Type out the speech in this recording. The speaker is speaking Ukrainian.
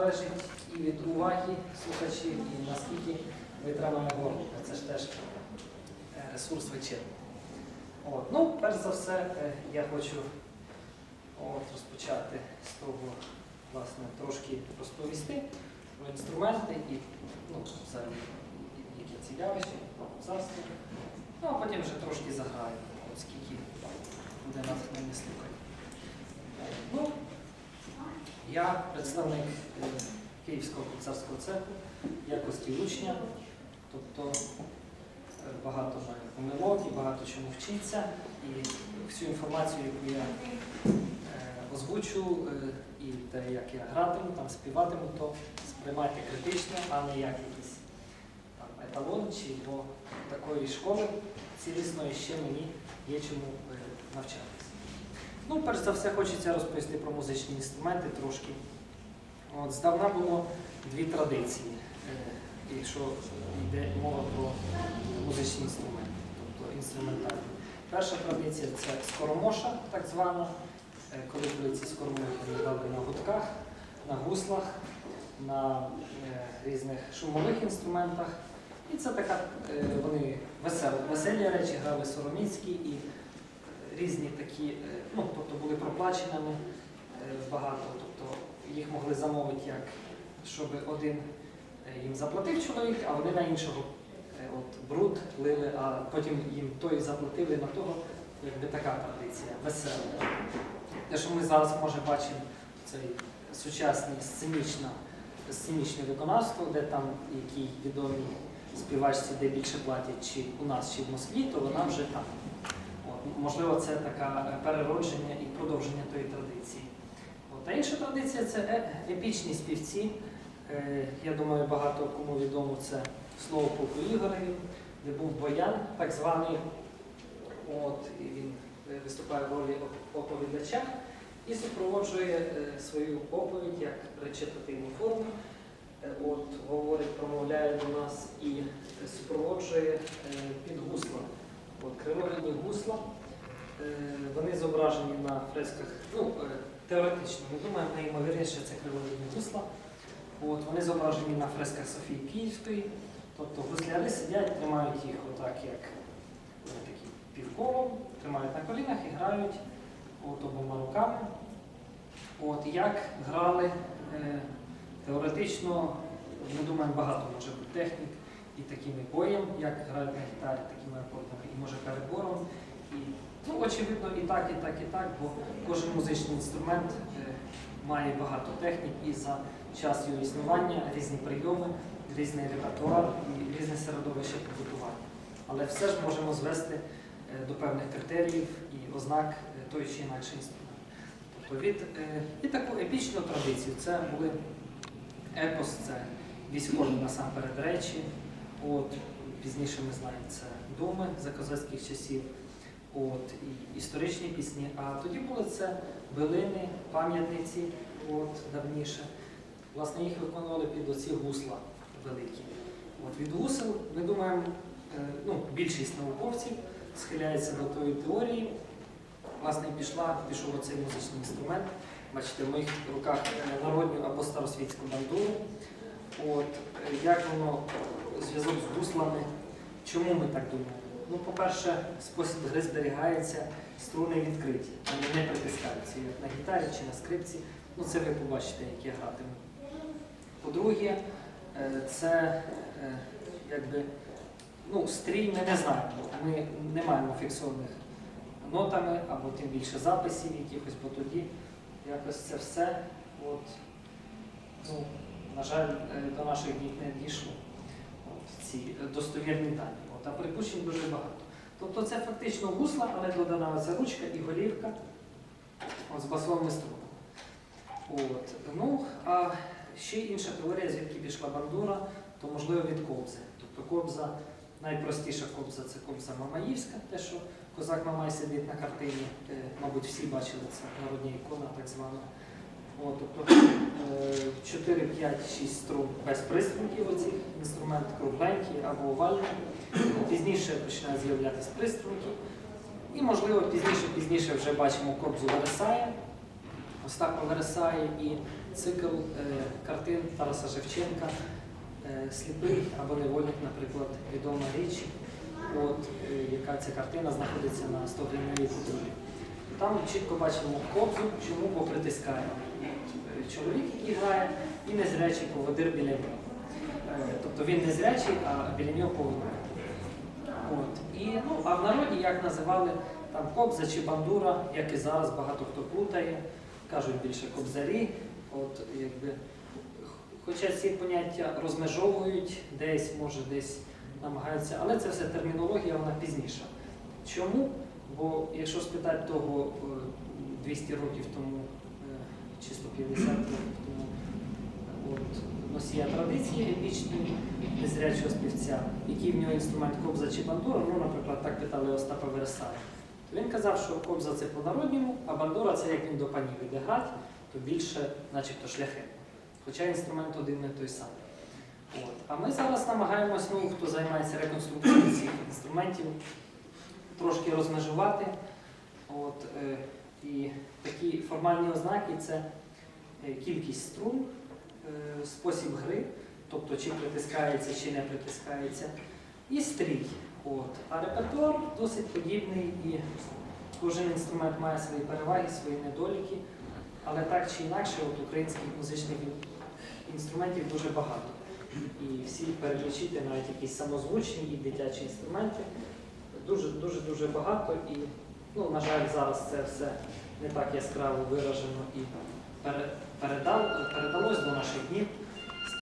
залежить і від уваги слухачів, і наскільки витримає горло. Це ж теж е, ресурс вечірній. От. Ну, перш за все, е, я хочу от, розпочати з того, власне, трошки розповісти про інструменти і ну, взагалі, які ці явища, царство. Ну, а потім вже трошки заграю, от скільки буде натхнення слухати. Е, Ну, я представник е, Київського царського цеху, якості учня, тобто е, багато маю помилок і багато чому вчиться. І всю інформацію, яку я е, озвучу, і те, як я гратиму, там співатиму, то сприймайте критично, а не як якийсь там, еталон чи бо такої школи цілісної ще мені є чому навчатися. Ну, перш за все, хочеться розповісти про музичні інструменти трошки. От, здавна було дві традиції, е, якщо йде мова про музичні інструменти, тобто інструментальні. Перша традиція це скоромоша, так звана, е, коли були ці скоромохи грали на гудках, на гуслах, на е, різних шумових інструментах. І це така, е, вони весел, веселі речі, грали сороміцькі різні такі, е, ну, тобто були проплаченими е, багато, тобто їх могли замовити як, щоб один е, їм заплатив чоловік, а вони на іншого от, бруд лили, а потім їм той заплатили на того, якби така традиція, весела. Те, що ми зараз може бачимо цей сучасний сценічна, сценічне виконавство, де там якій відомій співачці, де більше платять, чи у нас, чи в Москві, то вона вже там. Можливо, це таке переродження і продовження тої традиції. От, а інша традиція це е- епічні співці. Е, я думаю, багато кому відомо це слово полку Ігореві, де був боян, так званий. От, і він е, виступає в ролі оповідача і супроводжує свою оповідь як речитативну форму. От, говорить, промовляє до нас і супроводжує під гуслами. От, кривовидні гусла, е, вони зображені на фресках, ну, е, теоретично, ми думаємо, найімовірніше це кривовидні гусла. От, вони зображені на фресках Софії Київської. Тобто гусляри сидять, тримають їх отак, як такі півколом, тримають на колінах і грають от, обома руками. От, як грали е, теоретично, ми думаємо, багато може бути технік і таким і боєм, як грають на гітарі, такими акордами, і може перебором. І, ну, очевидно, і так, і так, і так, бо кожен музичний інструмент е, має багато технік і за час його існування різні прийоми, різний репертуар і різне середовище підготування. Але все ж можемо звести е, до певних критеріїв і ознак е, той чи інакший інструмент. Тобто від, е, і таку епічну традицію це були епос, це військові насамперед речі. От, пізніше ми знаємо це думи за козацьких часів, от, і історичні пісні. А тоді були це билини, пам'ятниці от, давніше. Власне, їх виконували під оці гусла великі. От, від гусел, ми думаємо, е, ну, більшість науковців схиляється до тої теорії. Власне, пішла, пішов оцей музичний інструмент. Бачите, в моїх руках е, народню або старосвітську бандуру. От, е, як воно зв'язок з гуслами, чому ми так думаємо? Ну, по-перше, спосіб гри зберігається, струни відкриті, вони не притискаються, як на гітарі чи на скрипці. Ну, це ви побачите, як я гратиму. По-друге, е, це е, якби, ну, стрій ми не знаємо. Ми не маємо фіксованих нотами або тим більше записів якихось, бо тоді якось це все, от, ну, на жаль, е, до наших днів не дійшло. Ці е, достовірні дані. От, а припущень дуже багато. Тобто це фактично гусла, але додана оця ручка і голівка от, з басовими струнами. От. Ну, а ще інша теорія, звідки пішла бандура, то можливо від кобзи. Тобто кобза, найпростіша кобза це кобза Мамаївська, те, що козак Мамай сидить на картині, е, мабуть, всі бачили це народні ікона, так звана. Тобто 4, 5, 6 струн без приструнків оцих інструмент кругленький або овальний. Пізніше починають з'являтися приструнки. І, можливо, пізніше, пізніше вже бачимо кобзу Вересая, Остапа Вересая і цикл е, картин Тараса Шевченка е, Сліпий або невольник, наприклад, відома річ, от, е, яка ця картина знаходиться на 100 гривневій купюрі. Там чітко бачимо кобзу, чому бо притискає. Е, Чоловік, який грає, і незрячий поводир біля нього. Е, Тобто він не зрячий, а біля нього поводир. От. І, ну, а в народі як називали там кобза чи бандура, як і зараз багато хто плутає, кажуть більше кобзарі. От, якби, хоча ці поняття розмежовують, десь, може, десь намагаються, але це все термінологія, вона пізніша. Чому? Бо якщо спитати того е, 200 років тому е, чи 150 років тому е, от, носія традиції епічної незрячого співця, який в нього інструмент кобза чи бандура, ну, наприклад, так питали Остапа Вересая. То він казав, що кобза це по-народньому, а бандура це як він до панів іде грати, то більше, начебто, шляхи. Хоча інструмент один не той самий. От. А ми зараз намагаємось, ну, хто займається реконструкцією цих інструментів, трошки розмежувати. От, е, і такі формальні ознаки це е, кількість струн, е, спосіб гри, тобто чи притискається, чи не притискається, і стрій. От. А репертуар досить подібний і кожен інструмент має свої переваги, свої недоліки, але так чи інакше, от українських музичних інструментів дуже багато. І всі перелічити, навіть якісь самозвучні і дитячі інструменти, дуже дуже дуже багато. І, ну, на жаль, зараз це все не так яскраво виражено і пере- передалось до наших днів.